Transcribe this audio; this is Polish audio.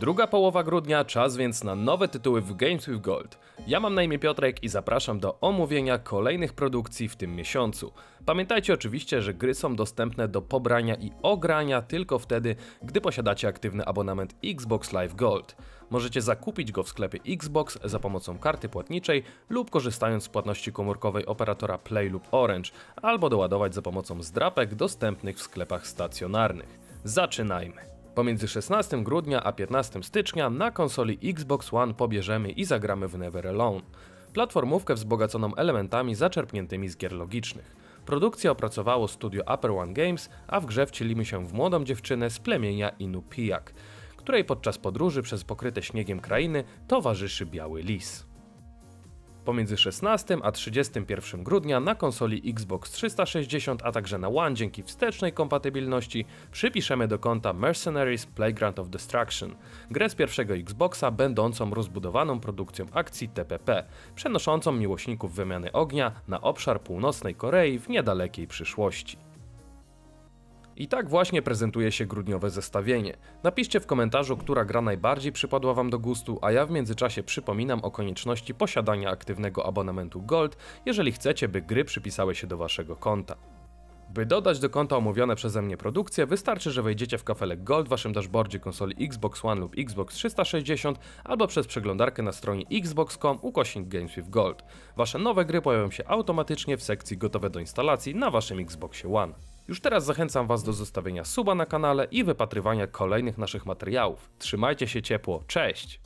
Druga połowa grudnia, czas więc na nowe tytuły w Games with Gold. Ja mam na imię Piotrek i zapraszam do omówienia kolejnych produkcji w tym miesiącu. Pamiętajcie oczywiście, że gry są dostępne do pobrania i ogrania tylko wtedy, gdy posiadacie aktywny abonament Xbox Live Gold. Możecie zakupić go w sklepie Xbox za pomocą karty płatniczej lub korzystając z płatności komórkowej operatora Play lub Orange, albo doładować za pomocą zdrapek dostępnych w sklepach stacjonarnych. Zaczynajmy! Pomiędzy 16 grudnia a 15 stycznia na konsoli Xbox One pobierzemy i zagramy w Never Alone. Platformówkę wzbogaconą elementami zaczerpniętymi z gier logicznych. Produkcję opracowało studio Upper One Games, a w grze wcielimy się w młodą dziewczynę z plemienia Inupiaq, której podczas podróży przez pokryte śniegiem krainy towarzyszy biały lis. Pomiędzy 16 a 31 grudnia na konsoli Xbox 360, a także na One dzięki wstecznej kompatybilności przypiszemy do konta Mercenaries Playground of Destruction, grę z pierwszego Xboxa będącą rozbudowaną produkcją akcji TPP, przenoszącą miłośników wymiany ognia na obszar północnej Korei w niedalekiej przyszłości. I tak właśnie prezentuje się grudniowe zestawienie. Napiszcie w komentarzu, która gra najbardziej przypadła Wam do gustu, a ja w międzyczasie przypominam o konieczności posiadania aktywnego abonamentu Gold, jeżeli chcecie, by gry przypisały się do Waszego konta. By dodać do konta omówione przeze mnie produkcje, wystarczy, że wejdziecie w kafelek Gold w Waszym dashboardzie konsoli Xbox One lub Xbox 360 albo przez przeglądarkę na stronie xbox.com ukośnik Games with Gold. Wasze nowe gry pojawią się automatycznie w sekcji gotowe do instalacji na Waszym Xboxie One. Już teraz zachęcam Was do zostawienia suba na kanale i wypatrywania kolejnych naszych materiałów. Trzymajcie się ciepło, cześć!